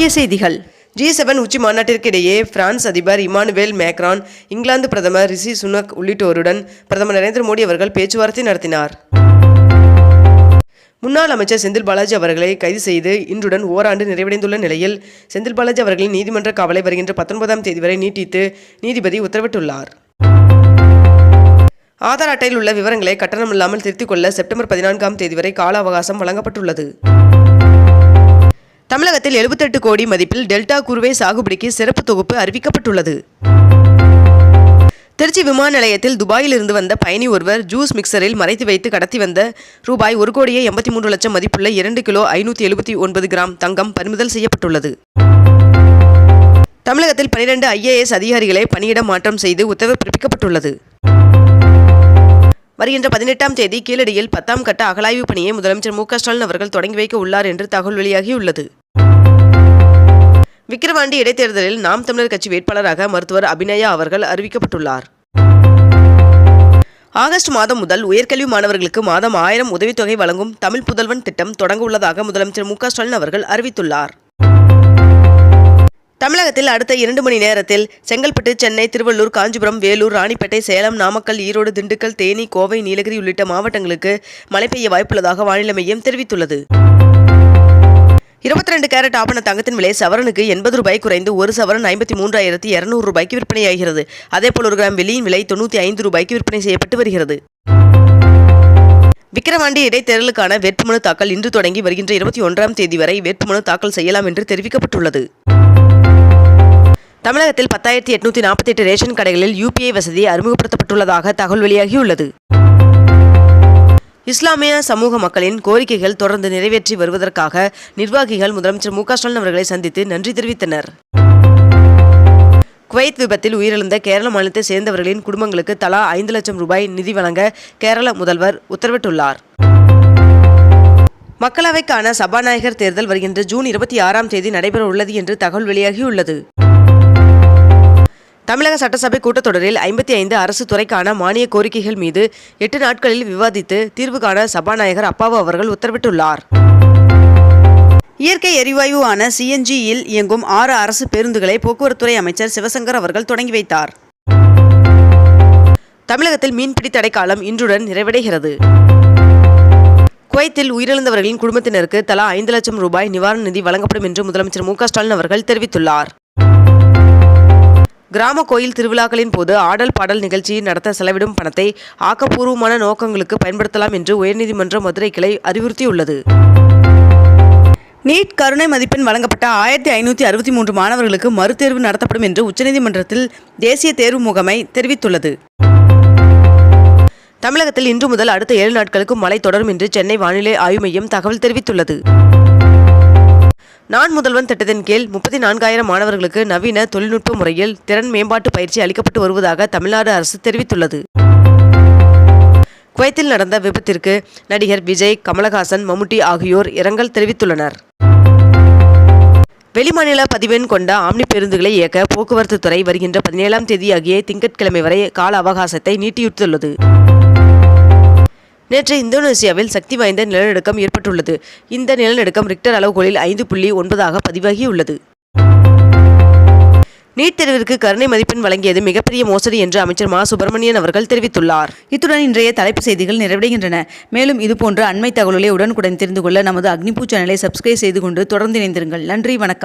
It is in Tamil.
முக்கிய செய்திகள். ஜி செவன் உச்சி மாநாட்டிற்கு இடையே பிரான்ஸ் அதிபர் இமானுவேல் மேக்ரான் இங்கிலாந்து பிரதமர் ரிஷி சுனக் உள்ளிட்டோருடன் பிரதமர் நரேந்திர மோடி அவர்கள் பேச்சுவார்த்தை நடத்தினார். முன்னாள் அமைச்சர் செந்தில் பாலாஜி அவர்களை கைது செய்து இன்றுடன் ஓராண்டு நிறைவடைந்துள்ள நிலையில் செந்தில் பாலாஜி அவர்களின் நீதிமன்ற காவலை வருகின்ற பத்தொன்பதாம் தேதி வரை நீட்டித்து நீதிபதி உத்தரவிட்டுள்ளார். ஆதார் அட்டையில் உள்ள விவரங்களை கட்டணமில்லாமல் திருத்திக் கொள்ள செப்டம்பர் பதினான்காம் தேதி வரை கால அவகாசம் வழங்கப்பட்டுள்ளது. தமிழகத்தில் 78 கோடி மதிப்பில் டெல்டா குருவை சாகுபடிக்கு சிறப்பு தொகுப்பு அறிவிக்கப்பட்டுள்ளது. திருச்சி விமான நிலையத்தில் துபாயில் இருந்து வந்த பயணி ஒருவர் ஜூஸ் மிக்சரில் மறைத்து வைத்து கடத்தி வந்த ரூபாய் ஒரு கோடியே எண்பத்தி மூன்று லட்சம் மதிப்புள்ள இரண்டு கிலோ ஐநூற்றி எழுபத்தி ஒன்பது கிராம் தங்கம் பறிமுதல் செய்யப்பட்டுள்ளது. தமிழகத்தில் பனிரெண்டு ஐஏஎஸ் அதிகாரிகளை பணியிட மாற்றம் செய்து உத்தரவு பிறப்பிக்கப்பட்டுள்ளது. வருகின்ற பதினெட்டாம் தேதி கீழடியில் பத்தாம் கட்ட அகலாய்வு பணியை முதலமைச்சர் மு க ஸ்டாலின் அவர்கள் தொடங்கி வைக்க உள்ளார் என்று தகவல் வெளியாகியுள்ளது. விக்கிரவாண்டி இடைத்தேர்தலில் நாம் தமிழர் கட்சி வேட்பாளராக மருத்துவர் அபிநயா அவர்கள் அறிவிக்கப்பட்டுள்ளார். ஆகஸ்ட் மாதம் முதல் உயர்கல்வி மாணவர்களுக்கு மாதம் ஆயிரம் உதவித்தொகை வழங்கும் தமிழ் புதல்வன் திட்டம் தொடங்க உள்ளதாக முதலமைச்சர் மு ஸ்டாலின் அவர்கள் அறிவித்துள்ளார். தமிழகத்தில் அடுத்த இரண்டு மணி நேரத்தில் செங்கல்பட்டு சென்னை திருவள்ளூர் காஞ்சிபுரம் வேலூர் ராணிப்பேட்டை சேலம் நாமக்கல் ஈரோடு திண்டுக்கல் தேனி கோவை நீலகிரி உள்ளிட்ட மாவட்டங்களுக்கு மழை பெய்ய வாய்ப்புள்ளதாக வானிலை மையம் தெரிவித்துள்ளது. இருபத்தி ரெண்டு கேரட் ஆபண தங்கத்தின் விலை சவரனுக்கு எண்பது ரூபாய் குறைந்து ஒரு சவரன் ஐம்பத்தி மூன்றாயிரத்தி இருநூறு ரூபாய்க்கு விற்பனையாகிறது அதேபோல் ஒரு கிராம் வெள்ளியின் விலை தொண்ணூற்றி ஐந்து ரூபாய்க்கு விற்பனை செய்யப்பட்டு வருகிறது. விக்கிரவாண்டி இடைத்தேர்தலுக்கான வேட்புமனு தாக்கல் இன்று தொடங்கி வருகின்ற இருபத்தி ஒன்றாம் தேதி வரை வேட்புமனு தாக்கல் செய்யலாம் என்று தெரிவிக்கப்பட்டுள்ளது. தமிழகத்தில் பத்தாயிரத்தி எட்நூத்தி நாற்பத்தி எட்டு ரேஷன் கடைகளில் யூபிஐ வசதி அறிமுகப்படுத்தப்பட்டுள்ளதாக தகவல் வெளியாகியுள்ளது. இஸ்லாமிய சமூக மக்களின் கோரிக்கைகள் தொடர்ந்து நிறைவேற்றி வருவதற்காக நிர்வாகிகள் முதலமைச்சர் மு க ஸ்டாலின் அவர்களை சந்தித்து நன்றி தெரிவித்தனர். குவைத் விபத்தில் உயிரிழந்த கேரள மாநிலத்தை சேர்ந்தவர்களின் குடும்பங்களுக்கு தலா ஐந்து லட்சம் ரூபாய் நிதி வழங்க கேரள முதல்வர் உத்தரவிட்டுள்ளார். மக்களவைக்கான சபாநாயகர் தேர்தல் வருகின்ற ஜூன் இருபத்தி ஆறாம் தேதி நடைபெற உள்ளது என்று தகவல் வெளியாகியுள்ளது. தமிழக சட்டசபை கூட்டத்தொடரில் ஐம்பத்தி ஐந்து அரசு துறைக்கான மானிய கோரிக்கைகள் மீது எட்டு நாட்களில் விவாதித்து தீர்வு காண சபாநாயகர் அப்பாவு அவர்கள் உத்தரவிட்டுள்ளார். இயற்கை எரிவாயுவான சிஎன்ஜியில் இயங்கும் ஆறு அரசு பேருந்துகளை போக்குவரத்துறை அமைச்சர் சிவசங்கர் அவர்கள் தொடங்கி வைத்தார். தமிழகத்தில் மீன்பிடி தடைக்காலம் இன்றுடன் நிறைவடைகிறது. குவைத்தில் உயிரிழந்தவர்களின் குடும்பத்தினருக்கு தலா ஐந்து லட்சம் ரூபாய் நிவாரண நிதி வழங்கப்படும் என்று முதலமைச்சர் மு க ஸ்டாலின் அவர்கள் தெரிவித்துள்ளார். கிராம கோயில் திருவிழாக்களின் போது ஆடல் பாடல் நிகழ்ச்சி நடத்த செலவிடும் பணத்தை ஆக்கப்பூர்வமான நோக்கங்களுக்கு பயன்படுத்தலாம் என்று உயர்நீதிமன்ற மதுரை கிளை அறிவுறுத்தியுள்ளது. நீட் கருணை மதிப்பெண் வழங்கப்பட்ட ஆயிரத்தி ஐநூற்றி அறுபத்தி மூன்று மாணவர்களுக்கு மறுதேர்வு நடத்தப்படும் என்று உச்சநீதிமன்றத்தில் தேசிய தேர்வு முகமை தெரிவித்துள்ளது. தமிழகத்தில் இன்று முதல் அடுத்த ஏழு நாட்களுக்கு மழை தொடரும் என்று சென்னை வானிலை ஆய்வு மையம் தகவல் தெரிவித்துள்ளது. நான் முதல்வன் திட்டத்தின் கீழ் முப்பத்தி நான்காயிரம் மாணவர்களுக்கு நவீன தொழில்நுட்ப முறையில் திறன் மேம்பாட்டு பயிற்சி அளிக்கப்பட்டு வருவதாக தமிழ்நாடு அரசு தெரிவித்துள்ளது. குவைத்தில் நடந்த விபத்திற்கு நடிகர் விஜய் கமலஹாசன் மம்முட்டி ஆகியோர் இரங்கல் தெரிவித்துள்ளனர். வெளிமாநில பதிவெண் கொண்ட ஆம்னி பேருந்துகளை இயக்க போக்குவரத்து துறை வருகின்ற பதினேழாம் தேதி திங்கட்கிழமை வரை கால அவகாசத்தை நீட்டியுட்டுள்ளது நேற்று இந்தோனேசியாவில் சக்தி வாய்ந்த நிலநடுக்கம் ஏற்பட்டுள்ளது. இந்த நிலநடுக்கம் ரிக்டர் அளவுகோலில் ஐந்து புள்ளி ஒன்பதாக பதிவாகியுள்ளது. நீட் தேர்விற்கு கருணை மதிப்பெண் வழங்கியது மிகப்பெரிய மோசடி என்று அமைச்சர் மா. சுப்பிரமணியன் அவர்கள் தெரிவித்துள்ளார். இத்துடன் இன்றைய தலைப்பு செய்திகள் நிறைவடைகின்றன. மேலும் இதுபோன்ற அண்மை தகவல்களை உடனுக்குடன் தெரிந்து கொள்ள நமது அக்னிபூ சேனலை சப்ஸ்கிரைப் செய்து கொண்டு தொடர்ந்து இணைந்திருங்கள். நன்றி வணக்கம்.